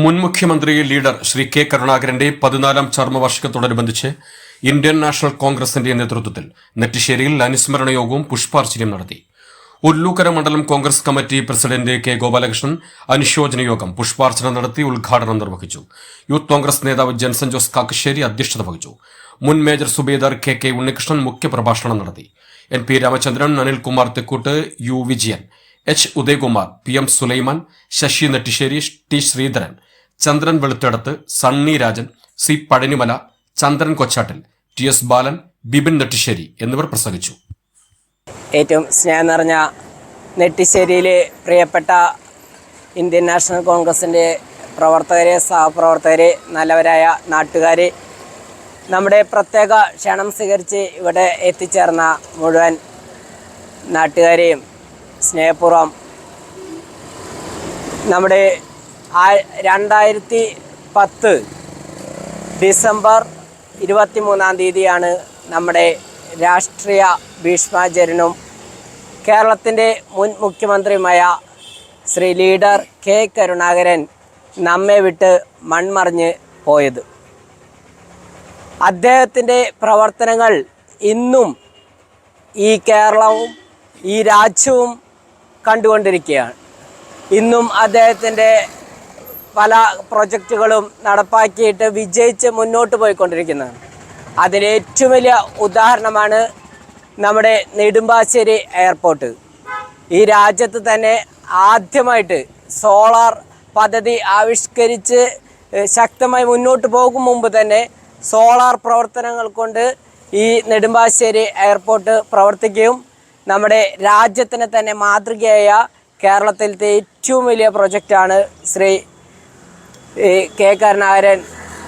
മുൻ മുഖ്യമന്ത്രി leader Shri K കരുണാകരന്റെ പതിനാലാം ചർമ്മവാർഷികത്തോടനുബന്ധിച്ച് ഇന്ത്യൻ നാഷണൽ കോൺഗ്രസിന്റെ നേതൃത്വത്തിൽ നെറ്റിശ്ശേരിയിൽ അനുസ്മരണ യോഗവും പുഷ്പാർച്ചനയും നടത്തി. ഉല്ലൂക്കര മണ്ഡലം Congress committee president K Gopalakrishnan അനുശോചന യോഗം പുഷ്പാർച്ചന നടത്തി ഉദ്ഘാടനം നിർവഹിച്ചു. യൂത്ത് കോൺഗ്രസ് നേതാവ് ജൻസൺ ജോസ് കാക്കശ്ശേരി അധ്യക്ഷത വഹിച്ചു. മുൻ മേജർ സുബേദാർ കെ കെ ഉണ്ണികൃഷ്ണൻ മുഖ്യപ്രഭാഷണം നടത്തി. N P Ramachandran Anilkumar Thekkoot U Vijayan H. Udayakumar P. M. Sulaiman Sasi Nettissery T. Sreedharan Chandran Veluthadath Sunny Rajan C. Pazhanimala Chandran Kochattil T. S. Balan Bibin Nettissery എന്നിവർ പ്രസംഗിച്ചു. ഏറ്റവും സ്നേഹം നിറഞ്ഞ നെട്ടിശ്ശേരിയിലെ പ്രിയപ്പെട്ട Indian national കോൺഗ്രസിന്റെ പ്രവർത്തകരെ സഹപ്രവർത്തകരെ നല്ലവരായ നാട്ടുകാരെ നമ്മുടെ പ്രത്യേക ക്ഷണം സ്വീകരിച്ച് ഇവിടെ എത്തിച്ചേർന്ന മുഴുവൻ നാട്ടുകാരെയും സ്നേഹപൂർവം നമ്മുടെ രണ്ടായിരത്തി പത്ത് ഡിസംബർ ഇരുപത്തി മൂന്നാം തീയതിയാണ് നമ്മുടെ രാഷ്ട്രീയ ഭീഷ്മാചരനും കേരളത്തിന്റെ മുൻ മുഖ്യമന്ത്രിയുമായ ശ്രീ ലീഡർ കെ കരുണാകരൻ നമ്മെ വിട്ട് മൺമറിഞ്ഞ് പോയത്. അദ്ദേഹത്തിന്റെ പ്രവർത്തനങ്ങൾ ഇന്നും ഈ കേരളവും ഈ രാജ്യവും കണ്ടുകൊണ്ടിരിക്കുകയാണ്. ഇന്നും അദ്ദേഹത്തിന്റെ പല പ്രൊജക്റ്റുകളും നടപ്പാക്കിയിട്ട് വിജയിച്ച് മുന്നോട്ട് പോയിക്കൊണ്ടിരിക്കുന്നതാണ്. അതിന് ഏറ്റവും വലിയ ഉദാഹരണമാണ് നമ്മുടെ നെടുമ്പാശ്ശേരി എയർപോർട്ട്. ഈ രാജ്യത്ത് തന്നെ ആദ്യമായിട്ട് സോളാർ പദ്ധതി ആവിഷ്കരിച്ച് ശക്തമായി മുന്നോട്ട് പോകും മുമ്പ് തന്നെ സോളാർ പ്രവർത്തനങ്ങൾ കൊണ്ട് ഈ നെടുമ്പാശ്ശേരി എയർപോർട്ട് പ്രവർത്തിക്കുകയും നമ്മുടെ രാജ്യത്തിന് തന്നെ മാതൃകയായ കേരളത്തിലത്തെ ഏറ്റവും വലിയ പ്രൊജക്റ്റാണ് ശ്രീ കെ കരുണാകരൻ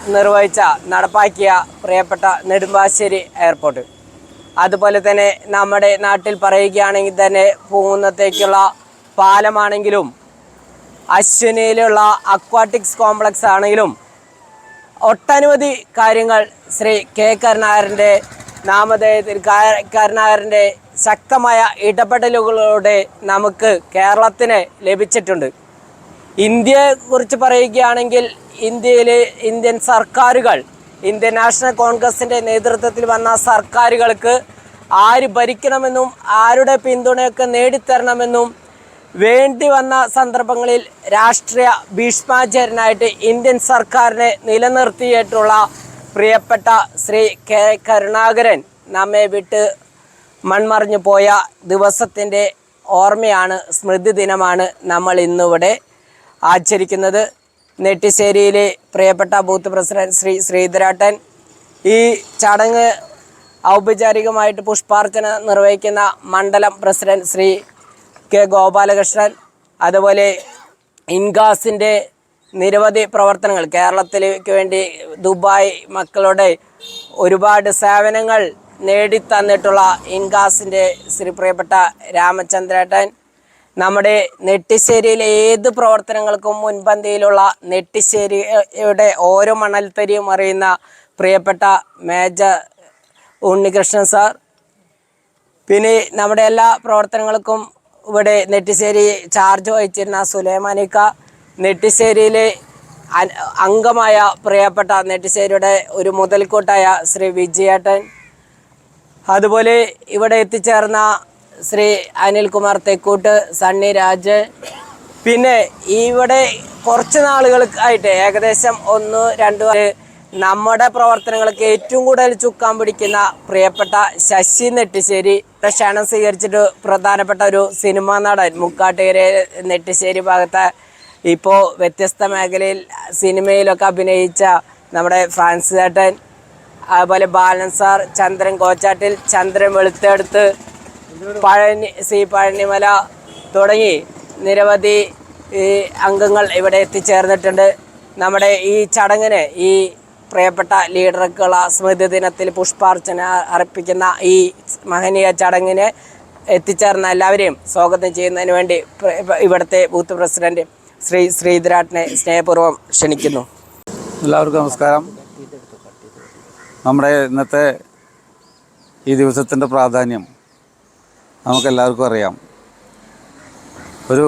നിർവഹിച്ച നടപ്പാക്കിയ പ്രിയപ്പെട്ട നെടുമ്പാശ്ശേരി എയർപോർട്ട് അതുപോലെ തന്നെ നമ്മുടെ നാട്ടിൽ പറയുകയാണെങ്കിൽ തന്നെ പൂന്നത്തേക്കുള്ള പാലമാണെങ്കിലും അശ്വിനിയിലുള്ള അക്വാട്ടിക്സ് കോംപ്ലക്സ് ആണെങ്കിലും ഒട്ടനവധി കാര്യങ്ങൾ ശ്രീ കെ കരുണാകരന്റെ നാമധേയത്തിൽ കരുണാകരന്റെ ശക്തമായ ഇടപെടലുകളോടെ നമുക്ക് കേരളത്തിന് ലഭിച്ചിട്ടുണ്ട്. ഇന്ത്യയെ കുറിച്ച് പറയുകയാണെങ്കിൽ ഇന്ത്യയിലെ ഇന്ത്യൻ സർക്കാരുകൾ ഇന്ത്യൻ നാഷണൽ കോൺഗ്രസിന്റെ നേതൃത്വത്തിൽ വന്ന സർക്കാരുകൾക്ക് ആര് ഭരിക്കണമെന്നും ആരുടെ പിന്തുണയൊക്കെ നേടിത്തരണമെന്നും വേണ്ടി വന്ന സന്ദർഭങ്ങളിൽ രാഷ്ട്രീയ ഭീഷ്മാചാര്യനായിട്ട് ഇന്ത്യൻ സർക്കാരിനെ നിലനിർത്തിയിട്ടുള്ള പ്രിയപ്പെട്ട ശ്രീ കെ കരുണാകരൻ നമ്മെ വിട്ട് മൺമറിഞ്ഞു പോയ ദിവസത്തിന്റെ ഓർമ്മയാണ് സ്മൃതി ദിനമാണ് നമ്മൾ ഇന്നിവിടെ ആചരിക്കുന്നത്. നെട്ടിശ്ശേരിയിലെ പ്രിയപ്പെട്ട ബൂത്ത് പ്രസിഡന്റ് ശ്രീ ശ്രീധരാട്ടൻ ഈ ചടങ്ങ് ഔപചാരികമായിട്ട് പുഷ്പാർച്ചന നിർവഹിക്കുന്ന മണ്ഡലം പ്രസിഡന്റ് ശ്രീ കെ ഗോപാലകൃഷ്ണൻ അതുപോലെ ഇൻഗാസിന്റെ നിരവധി പ്രവർത്തനങ്ങൾ കേരളത്തിലേക്ക് വേണ്ടി ദുബായ് മക്കളുടെ ഒരുപാട് സേവനങ്ങൾ നേടിത്തന്നിട്ടുള്ള ഇൻഗാസിന്റെ ശ്രീ പ്രിയപ്പെട്ട രാമചന്ദ്രേട്ടൻ. നമ്മുടെ നെട്ടിശ്ശേരിയിലെ ഏത് പ്രവർത്തനങ്ങൾക്കും മുൻപന്തിയിലുള്ള നെട്ടിശ്ശേരിയുടെ ഓരോ മണൽത്തരിയും അറിയുന്ന പ്രിയപ്പെട്ട മേജർ ഉണ്ണികൃഷ്ണൻ സാർ. പിന്നെ നമ്മുടെ എല്ലാ പ്രവർത്തനങ്ങൾക്കും ഇവിടെ നെട്ടിശ്ശേരി ചാർജ് വഹിച്ചിരുന്ന സുലൈമാനിക്ക നെട്ടിശ്ശേരിയിലെ അംഗമായ പ്രിയപ്പെട്ട നെട്ടിശ്ശേരിയുടെ ഒരു മുതൽക്കൂട്ടായ ശ്രീ വിജയേട്ടൻ. അതുപോലെ ഇവിടെ എത്തിച്ചേർന്ന ശ്രീ അനിൽകുമാർ തെക്കൂട്ട് സണ്ണി രാജ്. പിന്നെ ഇവിടെ കുറച്ച് നാളുകൾക്കായിട്ട് ഏകദേശം ഒന്ന് രണ്ട് നമ്മുടെ പ്രവർത്തനങ്ങൾക്ക് ഏറ്റവും കൂടുതൽ ചുക്കാൻ പിടിക്കുന്ന പ്രിയപ്പെട്ട ശശി നെട്ടിശ്ശേരി ക്ഷണം സ്വീകരിച്ചിട്ട് പ്രധാനപ്പെട്ട ഒരു സിനിമാ നടൻ മുക്കാട്ടുകര നെട്ടിശ്ശേരി ഭാഗത്തെ ഇപ്പോൾ വ്യത്യസ്ത മേഖലയിൽ സിനിമയിലൊക്കെ അഭിനയിച്ച നമ്മുടെ ഫ്രാൻസ് ചേട്ടൻ അതുപോലെ ബാലൻ സാർ ചന്ദ്രൻ കോച്ചാട്ടിൽ ചന്ദ്രൻ വെളുത്തെടുത്ത് പഴനി സി പഴനിമല തുടങ്ങി നിരവധി ഈ അംഗങ്ങൾ ഇവിടെ എത്തിച്ചേർന്നിട്ടുണ്ട്. നമ്മുടെ ഈ ചടങ്ങിന് ഈ പ്രിയപ്പെട്ട ലീഡർക്കുള്ള സ്മൃതി ദിനത്തിൽ പുഷ്പാർച്ചന അർപ്പിക്കുന്ന ഈ മഹനീയ ചടങ്ങിന് എത്തിച്ചേർന്ന എല്ലാവരെയും സ്വാഗതം ചെയ്യുന്നതിന് വേണ്ടി ഇവിടുത്തെ ബൂത്ത് പ്രസിഡന്റ് ശ്രീ ശ്രീധരാട്ടിനെ സ്നേഹപൂർവം ക്ഷണിക്കുന്നു. എല്ലാവർക്കും നമസ്കാരം. നമ്മുടെ ഇന്നത്തെ ഈ ദിവസത്തിന്റെ പ്രാധാന്യം നമുക്കെല്ലാവർക്കും അറിയാം. ഒരു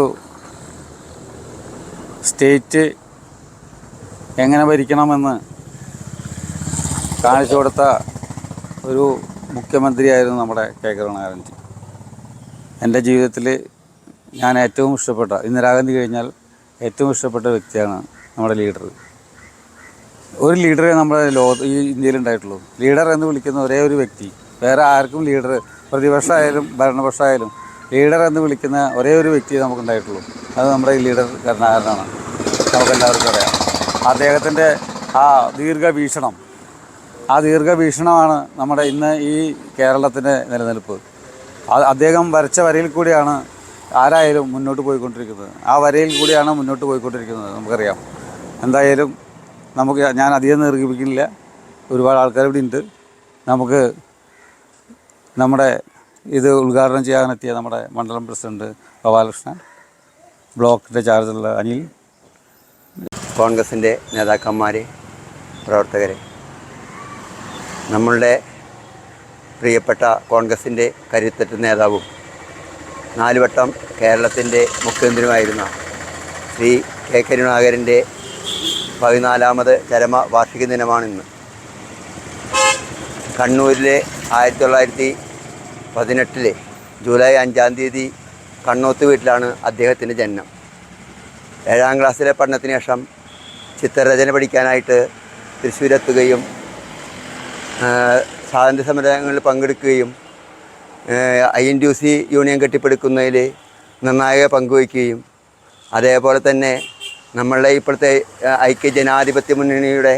സ്റ്റേറ്റ് എങ്ങനെ ഭരിക്കണമെന്ന് കാണിച്ചു കൊടുത്ത ഒരു മുഖ്യമന്ത്രിയായിരുന്നു നമ്മുടെ കെ കരുണാകരൻജി എന്റെ ജീവിതത്തിൽ ഞാൻ ഏറ്റവും ഇഷ്ടപ്പെട്ട ഇന്ദിരാഗാന്ധി കഴിഞ്ഞാൽ ഏറ്റവും ഇഷ്ടപ്പെട്ട വ്യക്തിയാണ് നമ്മുടെ ലീഡർ. ഒരു ലീഡറെ നമ്മുടെ ലോക ഈ ഇന്ത്യയിൽ ഉണ്ടായിട്ടുള്ളൂ. ലീഡർ എന്ന് വിളിക്കുന്ന ഒരേ ഒരു വ്യക്തി വേറെ ആർക്കും ലീഡർ പ്രതിപക്ഷമായാലും ഭരണപക്ഷമായാലും ലീഡർ എന്ന് വിളിക്കുന്ന ഒരേ ഒരു വ്യക്തി നമുക്കുണ്ടായിട്ടുള്ളൂ അത് നമ്മുടെ ഈ ലീഡർ കരുണാകരനാണ്. നമുക്കെല്ലാവർക്കും അറിയാം. അദ്ദേഹത്തിന്റെ ആ ദീർഘവീക്ഷണം ആ ദീർഘവീക്ഷണമാണ് നമ്മുടെ ഇന്ന് ഈ കേരളത്തിന്റെ നിലനിൽപ്പ്. അദ്ദേഹം വരച്ച വരയിൽ കൂടിയാണ് ആരായാലും മുന്നോട്ട് പോയിക്കൊണ്ടിരിക്കുന്നത്. ആ വരയിൽ കൂടിയാണ് മുന്നോട്ട് പോയിക്കൊണ്ടിരിക്കുന്നത് നമുക്കറിയാം. എന്തായാലും നമുക്ക് ഞാൻ അധികം നിർഗിപ്പിക്കുന്നില്ല ഒരുപാട് ആൾക്കാർ ഇവിടെ ഉണ്ട്. നമുക്ക് നമ്മുടെ ഇത് ഉദ്ഘാടനം ചെയ്യാനെത്തിയ നമ്മുടെ മണ്ഡലം പ്രസിഡന്റ് ഗോപാലകൃഷ്ണൻ ബ്ലോക്കിന്റെ ചാർജുള്ള അനിൽ കോൺഗ്രസിന്റെ നേതാക്കന്മാരെ പ്രവർത്തകരെ. നമ്മളുടെ പ്രിയപ്പെട്ട കോൺഗ്രസിന്റെ കരുത്തറ്റ നേതാവും നാലുവട്ടം കേരളത്തിന്റെ മുഖ്യമന്ത്രിയുമായിരുന്ന ശ്രീ കെ കരുണാകരന്റെ പതിനാലാമത് ചരമ വാർഷിക ദിനമാണിന്ന്. കണ്ണൂരിലെ ആയിരത്തി തൊള്ളായിരത്തി പതിനെട്ടിലെ ജൂലൈ അഞ്ചാം തീയതി കണ്ണോത്ത് വീട്ടിലാണ് അദ്ദേഹത്തിന്റെ ജന്മം ഏഴാം ക്ലാസ്സിലെ പഠനത്തിന് ശേഷം ചിത്രരചന പഠിക്കാനായിട്ട് തൃശ്ശൂരെത്തുകയും സ്വാതന്ത്ര്യ സമരങ്ങളിൽ പങ്കെടുക്കുകയും I N D C union കെട്ടിപ്പടുക്കുന്നതിൽ നിർണായക പങ്കുവയ്ക്കുകയും അതേപോലെ തന്നെ നമ്മളുടെ ഇപ്പോഴത്തെ ഐക്യ ജനാധിപത്യ മുന്നണിയുടെ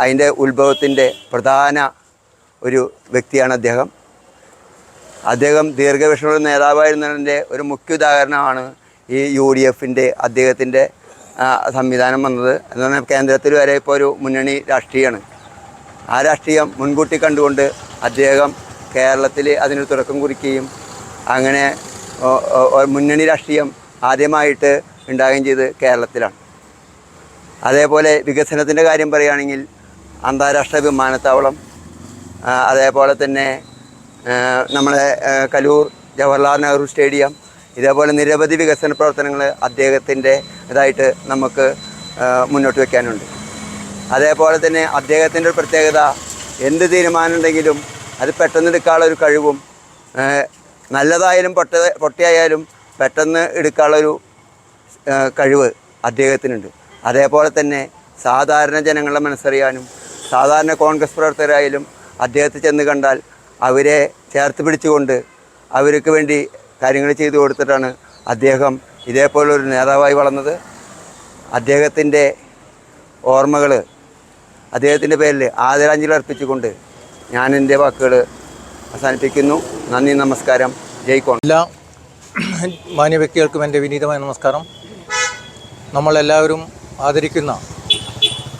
അതിന്റെ ഉത്ഭവത്തിന്റെ പ്രധാന ഒരു വ്യക്തിയാണ് അദ്ദേഹം. അദ്ദേഹം ദീർഘവീക്ഷണ നേതാവായിരുന്നതിന്റെ ഒരു മുഖ്യ ഉദാഹരണമാണ് ഈ യു ഡി എഫിന്റെ അദ്ദേഹത്തിന്റെ സംവിധാനം വന്നത്. എന്ന് പറഞ്ഞാൽ കേന്ദ്രത്തിൽ വരെ ഇപ്പോൾ ഒരു മുന്നണി രാഷ്ട്രീയമാണ്. ആ രാഷ്ട്രീയം മുൻകൂട്ടി കണ്ടുകൊണ്ട് അദ്ദേഹം കേരളത്തിൽ അതിന് തുടക്കം കുറിക്കുകയും അങ്ങനെ മുന്നണി രാഷ്ട്രീയം ആദ്യമായിട്ട് ഉണ്ടാകുകയും ചെയ്ത് കേരളത്തിലാണ്. അതേപോലെ വികസനത്തിന്റെ കാര്യം പറയുകയാണെങ്കിൽ അന്താരാഷ്ട്ര വിമാനത്താവളം അതേപോലെ തന്നെ നമ്മളെ കലൂർ ജവഹർലാൽ നെഹ്റു സ്റ്റേഡിയം ഇതേപോലെ നിരവധി വികസന പ്രവർത്തനങ്ങൾ അദ്ദേഹത്തിന്റെ ഇതായിട്ട് നമുക്ക് മുന്നോട്ട് വയ്ക്കാനുണ്ട് അതേപോലെ തന്നെ അദ്ദേഹത്തിന്റെ ഒരു പ്രത്യേകത എന്ത് തീരുമാനം ഉണ്ടെങ്കിലും അത് പെട്ടെന്ന് എടുക്കാനുള്ള ഒരു കഴിവും നല്ലതായാലും പൊട്ട പൊട്ടിയായാലും പെട്ടെന്ന് എടുക്കാനുള്ളൊരു കഴിവ് അദ്ദേഹത്തിനുണ്ട്. അതേപോലെ തന്നെ സാധാരണ ജനങ്ങളെ മനസ്സറിയാനും സാധാരണ കോൺഗ്രസ് പ്രവർത്തകരായാലും അദ്ദേഹത്തെ ചെന്ന് കണ്ടാൽ അവരെ ചേർത്ത് പിടിച്ചുകൊണ്ട് അവർക്ക് വേണ്ടി കാര്യങ്ങൾ ചെയ്തു കൊടുത്തിട്ടാണ് അദ്ദേഹം ഇതേപോലൊരു നേതാവായി വളർന്നത്. അദ്ദേഹത്തിന്റെ ഓർമ്മകൾ അദ്ദേഹത്തിന്റെ പേരിൽ ആദരാഞ്ജലി അർപ്പിച്ചുകൊണ്ട് ഞാൻ എന്റെ വാക്കുകൾ അവസാനിപ്പിക്കുന്നു. നന്ദി നമസ്കാരം. ജയ് എല്ലാ മാന്യ വ്യക്തികൾക്കും എന്റെ വിനീതമായ നമസ്കാരം. നമ്മളെല്ലാവരും ആദരിക്കുന്ന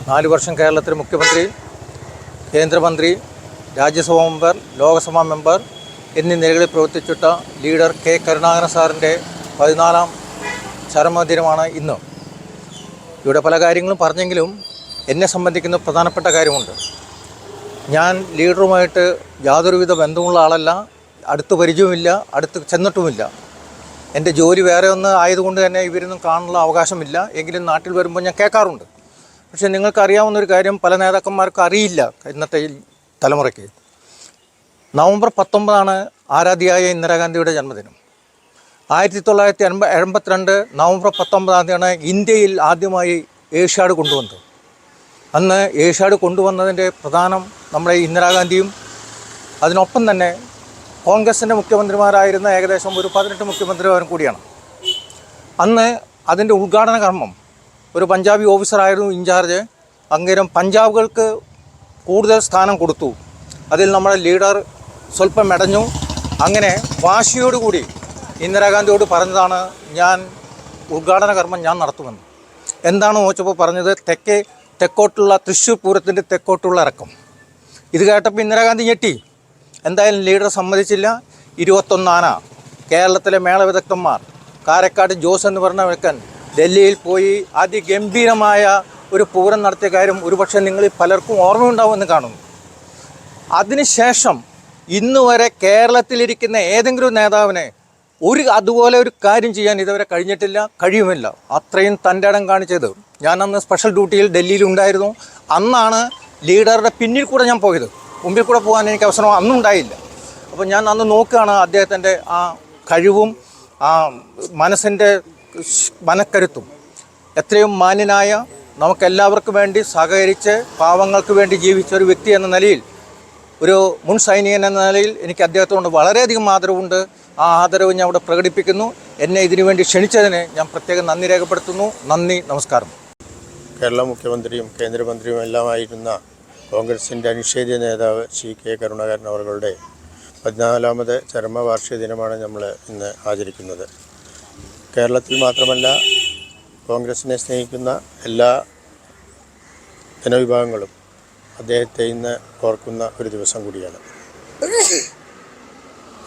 നാല് വർഷം കേരളത്തിലെ മുഖ്യമന്ത്രി കേന്ദ്രമന്ത്രി രാജ്യസഭാ മെമ്പർ ലോക്സഭാ മെമ്പർ എന്നീ നിലകളിൽ പ്രവർത്തിച്ചിട്ട ലീഡർ കെ കരുണാകരൻ സാറിന്റെ പതിനാലാം ചരമദിനമാണ് ഇന്ന്. ഇവിടെ പല കാര്യങ്ങളും പറഞ്ഞെങ്കിലും എന്നെ സംബന്ധിക്കുന്ന പ്രധാനപ്പെട്ട കാര്യമുണ്ട്. ഞാൻ ലീഡറുമായിട്ട് യാതൊരുവിധ ബന്ധമുള്ള ആളല്ല. അടുത്ത് പരിചയവുമില്ല അടുത്ത് ചെന്നിട്ടുമില്ല. എന്റെ ജോലി വേറെ ഒന്ന് ആയതുകൊണ്ട് തന്നെ ഇവരൊന്നും കാണാനുള്ള അവകാശമില്ല. എങ്കിലും നാട്ടിൽ വരുമ്പോൾ ഞാൻ കേൾക്കാറുണ്ട്. പക്ഷേ നിങ്ങൾക്കറിയാവുന്ന ഒരു കാര്യം പല നേതാക്കന്മാർക്കും അറിയില്ല ഇന്നത്തെ തലമുറയ്ക്ക്. നവംബർ പത്തൊമ്പതാണ് ആരാധ്യയായ ഇന്ദിരാഗാന്ധിയുടെ ജന്മദിനം. ആയിരത്തി തൊള്ളായിരത്തി എൺപ എൺപത്തിരണ്ട് നവംബർ പത്തൊമ്പതാം തീയതിയാണ് ഇന്ത്യയിൽ ആദ്യമായി ഏഷ്യാഡ് കൊണ്ടുവന്നത്. അന്ന് ഏഷ്യാഡ് കൊണ്ടുവന്നതിന്റെ പ്രധാനം നമ്മുടെ ഇന്ദിരാഗാന്ധിയും അതിനൊപ്പം തന്നെ കോൺഗ്രസിന്റെ മുഖ്യമന്ത്രിമാരായിരുന്ന ഏകദേശം ഒരു പതിനെട്ട് മുഖ്യമന്ത്രിമാരും കൂടിയാണ്. അന്ന് അതിന്റെ ഉദ്ഘാടന കർമ്മം ഒരു പഞ്ചാബി ഓഫീസറായിരുന്നു ഇൻചാർജ്. അങ്ങേരം പഞ്ചാബുകൾക്ക് കൂടുതൽ സ്ഥാനം കൊടുത്തു. അതിൽ നമ്മുടെ ലീഡർ സ്വല്പം മെടഞ്ഞു. അങ്ങനെ വാശിയോടുകൂടി ഇന്ദിരാഗാന്ധിയോട് പറഞ്ഞതാണ് ഞാൻ ഉദ്ഘാടന കർമ്മം ഞാൻ നടത്തുമെന്ന്. എന്താണ് ചോദിച്ചപ്പോൾ പറഞ്ഞത്? തെക്കേ തെക്കോട്ടുള്ള തൃശ്ശൂർ പൂരത്തിന്റെ തെക്കോട്ടുള്ള ഇറക്കം. ഇത് കേട്ടപ്പോൾ ഇന്ദിരാഗാന്ധി ഞെട്ടി. എന്തായാലും ലീഡർ സമ്മതിച്ചില്ല. ഇരുപത്തൊന്നാന കേരളത്തിലെ മേളവിദഗ്ധന്മാർ കാരക്കാട് ജോസ് എന്ന് പറഞ്ഞ വെക്കൻ ഡൽഹിയിൽ പോയി അതിഗംഭീരമായ ഒരു പൂരം നടത്തിയ കാര്യം ഒരുപക്ഷെ നിങ്ങളിൽ പലർക്കും ഓർമ്മയുണ്ടാവുമെന്ന് കാണുന്നു. അതിനുശേഷം ഇന്ന് വരെ കേരളത്തിലിരിക്കുന്ന ഏതെങ്കിലും നേതാവിനെ ഒരു അതുപോലെ ഒരു കാര്യം ചെയ്യാൻ ഇതുവരെ കഴിഞ്ഞിട്ടില്ല കഴിയുമില്ല. അത്രയും തന്റെ ഇടം കാണിച്ചത്. ഞാൻ അന്ന് സ്പെഷ്യൽ ഡ്യൂട്ടിയിൽ ഡൽഹിയിൽ ഉണ്ടായിരുന്നു. അന്നാണ് ലീഡറുടെ പിന്നിൽ കൂടെ ഞാൻ പോയത്. മുമ്പിൽ കൂടെ പോകാൻ എനിക്ക് അവസരം അന്നും ഉണ്ടായില്ല. അപ്പോൾ ഞാൻ അന്ന് നോക്കുകയാണ് അദ്ദേഹത്തിന്റെ ആ കഴിവും ആ മനസ്സിന്റെ മനക്കരുത്തും. എത്രയും മാന്യനായ നമുക്കെല്ലാവർക്കും വേണ്ടി സഹകരിച്ച് പാവങ്ങൾക്ക് വേണ്ടി ജീവിച്ച ഒരു വ്യക്തി എന്ന നിലയിൽ ഒരു മുൻ സൈനികൻ എന്ന നിലയിൽ എനിക്ക് അദ്ദേഹത്തോട് വളരെയധികം ആദരവുണ്ട്. ആ ആദരവ് ഞാൻ അവിടെ പ്രകടിപ്പിക്കുന്നു. എന്നെ ഇതിനു വേണ്ടി ക്ഷണിച്ചതിന് ഞാൻ പ്രത്യേകം നന്ദി രേഖപ്പെടുത്തുന്നു. നന്ദി നമസ്കാരം. കേരള മുഖ്യമന്ത്രിയും കേന്ദ്രമന്ത്രിയും എല്ലാമായിരുന്ന കോൺഗ്രസിന്റെ അനിഷേധ്യ നേതാവ് സി കെ കരുണാകരൻ അവരുടെ പതിനാലാമത് ചരമവാർഷിക ദിനമാണ് നമ്മൾ ഇന്ന് ആചരിക്കുന്നത്. കേരളത്തിൽ മാത്രമല്ല കോൺഗ്രസിനെ സ്നേഹിക്കുന്ന എല്ലാ ജനവിഭാഗങ്ങളും അദ്ദേഹത്തെ ഇന്ന് ഓർക്കുന്ന ഒരു ദിവസം കൂടിയാണ്.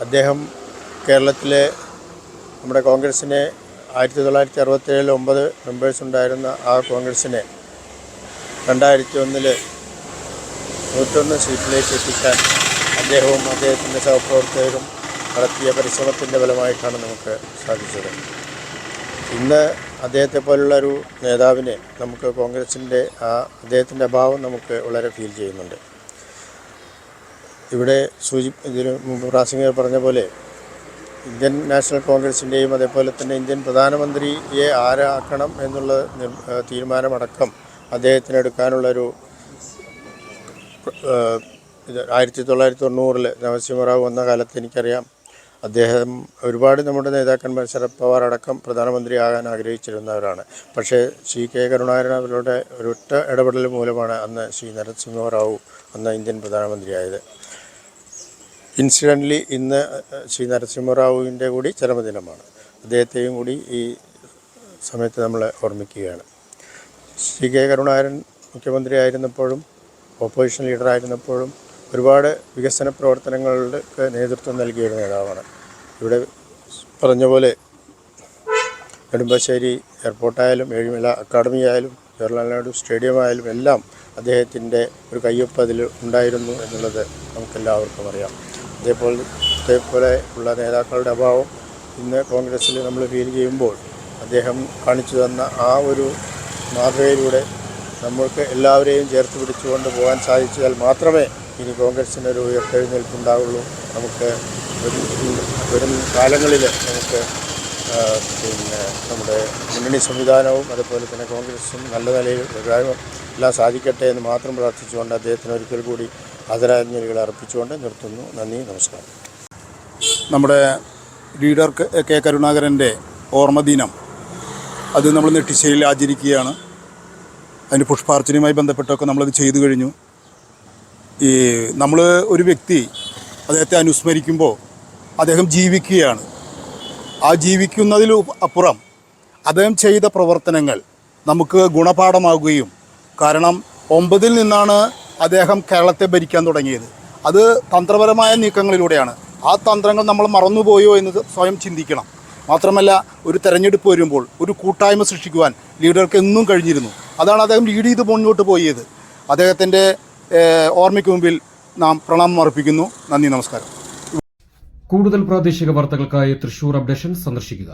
അദ്ദേഹം കേരളത്തിലെ നമ്മുടെ കോൺഗ്രസിനെ ആയിരത്തി തൊള്ളായിരത്തി അറുപത്തേഴിൽ ഒമ്പത് മെമ്പേഴ്സ് ഉണ്ടായിരുന്ന ആ കോൺഗ്രസിനെ രണ്ടായിരത്തി ഒന്നിൽ നൂറ്റൊന്ന് സീറ്റിലേക്ക് എത്തിക്കാൻ അദ്ദേഹവും അദ്ദേഹത്തിന്റെ സഹപ്രവർത്തകരും നടത്തിയ പരിശ്രമത്തിന്റെ ഫലമായിട്ടാണ് നമുക്ക് സാധിച്ചത്. ഇന്ന് അദ്ദേഹത്തെ പോലുള്ള ഒരു നേതാവിനെ നമുക്ക് കോൺഗ്രസിന്റെ ആ അദ്ദേഹത്തിന്റെ അഭാവം നമുക്ക് വളരെ ഫീൽ ചെയ്യുന്നുണ്ട്. ഇവിടെ സൂചി ഇതിന് മുമ്പ് പ്രാസംഗികർ പറഞ്ഞ പോലെ ഇന്ത്യൻ നാഷണൽ കോൺഗ്രസിന്റെയും അതേപോലെ തന്നെ ഇന്ത്യൻ പ്രധാനമന്ത്രിയെ ആരാക്കണം എന്നുള്ള തീരുമാനമടക്കം അദ്ദേഹത്തിന് എടുക്കാനുള്ളൊരു ആയിരത്തി തൊള്ളായിരത്തി തൊണ്ണൂറിൽ നരസിംഹറാവു വന്ന കാലത്ത് എനിക്കറിയാം. അദ്ദേഹം ഒരുപാട് നമ്മുടെ നേതാക്കന്മാർ ശരത് പവാർ അടക്കം പ്രധാനമന്ത്രിയാകാൻ ആഗ്രഹിച്ചിരുന്നവരാണ്. പക്ഷേ ശ്രീ കെ കരുണാകരൻ അവരുടെ ഒരൊറ്റ ഇടപെടൽ മൂലമാണ് അന്ന് ശ്രീ നരസിംഹറാവു അന്ന് ഇന്ത്യൻ പ്രധാനമന്ത്രിയായത്. ഇൻസിഡന്റലി ഇന്ന് ശ്രീ നരസിംഹറാവുവിന്റെ കൂടി ചരമദിനമാണ് അദ്ദേഹത്തെയും കൂടി ഈ സമയത്ത് നമ്മൾ ഓർമ്മിക്കുകയാണ്. ശ്രീ കെ കരുണാകരൻ മുഖ്യമന്ത്രിയായിരുന്നപ്പോഴും ഓപ്പോസിഷൻ ലീഡറായിരുന്നപ്പോഴും ഒരുപാട് വികസന പ്രവർത്തനങ്ങൾക്ക് നേതൃത്വം നൽകിയ ഒരു നേതാവാണ്. ഇവിടെ പറഞ്ഞ പോലെ നെടുമ്പാശ്ശേരി എയർപോർട്ടായാലും ഏഴിമല അക്കാഡമി ആയാലും ജവഹർലാൽ നെഹ്റു സ്റ്റേഡിയം ആയാലും എല്ലാം അദ്ദേഹത്തിന്റെ ഒരു കയ്യൊപ്പ് അതിൽ ഉണ്ടായിരുന്നു എന്നുള്ളത് നമുക്കെല്ലാവർക്കും അറിയാം. അതേപോലെ അതേപോലെ ഉള്ള നേതാക്കളുടെ അഭാവം ഇന്ന് കോൺഗ്രസ്സിൽ നമ്മൾ ഫീൽ ചെയ്യുമ്പോൾ അദ്ദേഹം കാണിച്ചു തന്ന ആ ഒരു മാതൃകയിലൂടെ നമ്മൾക്ക് എല്ലാവരെയും ചേർത്ത് പിടിച്ചുകൊണ്ട് പോകാൻ സാധിച്ചാൽ മാത്രമേ ഇനി കോൺഗ്രസിനൊരു ഉയർത്തെഴുന്നേൽപ്പുണ്ടാവുള്ളൂ. നമുക്ക് വരും കാലങ്ങളിൽ നമുക്ക് പിന്നെ നമ്മുടെ മുന്നണി സംവിധാനവും അതുപോലെ തന്നെ കോൺഗ്രസും നല്ല നിലയിൽ എല്ലാം സാധിക്കട്ടെ എന്ന് മാത്രം പ്രാർത്ഥിച്ചുകൊണ്ട് അദ്ദേഹത്തിന് ഒരിക്കൽ കൂടി ആദരാഞ്ജലികൾ അർപ്പിച്ചുകൊണ്ട് നിർത്തുന്നു. നന്ദി നമസ്കാരം. നമ്മുടെ ലീഡർ കെ കരുണാകരന്റെ ഓർമ്മദിനം അത് നമ്മൾ നെട്ടിശ്ശേരിയിൽ ആചരിക്കുകയാണ്. അതിന് പുഷ്പാർച്ചനയുമായി ബന്ധപ്പെട്ടൊക്കെ നമ്മളത് ചെയ്തു കഴിഞ്ഞു. ഈ നമ്മൾ ഒരു വ്യക്തി അദ്ദേഹത്തെ അനുസ്മരിക്കുമ്പോൾ അദ്ദേഹം ജീവിക്കുകയാണ്. ആ ജീവിക്കുന്നതിൽ അപ്പുറം അദ്ദേഹം ചെയ്ത പ്രവർത്തനങ്ങൾ നമുക്ക് ഗുണപാഠമാകുകയും കാരണം ഒമ്പതിൽ നിന്നാണ് അദ്ദേഹം കേരളത്തെ ഭരിക്കാൻ തുടങ്ങിയത്. അത് തന്ത്രപരമായ നീക്കങ്ങളിലൂടെയാണ്. ആ തന്ത്രങ്ങൾ നമ്മൾ മറന്നുപോയോ എന്ന് സ്വയം ചിന്തിക്കണം. മാത്രമല്ല ഒരു തെരഞ്ഞെടുപ്പ് വരുമ്പോൾ ഒരു കൂട്ടായ്മ സൃഷ്ടിക്കുവാൻ ലീഡർക്ക് എന്നും കഴിഞ്ഞിരുന്നു. അതാണ് അദ്ദേഹം ലീഡ് ചെയ്ത് മുന്നോട്ട് പോയത്. അദ്ദേഹത്തിന്റെ ഓർമ്മയ്ക്ക് മുമ്പിൽ നാം പ്രണാമം അർപ്പിക്കുന്നു. നന്ദി നമസ്കാരം. കൂടുതൽ പ്രാദേശിക വാർത്തകൾക്കായി തൃശൂർ അപ്ഡേഷൻ സന്ദർശിക്കുക.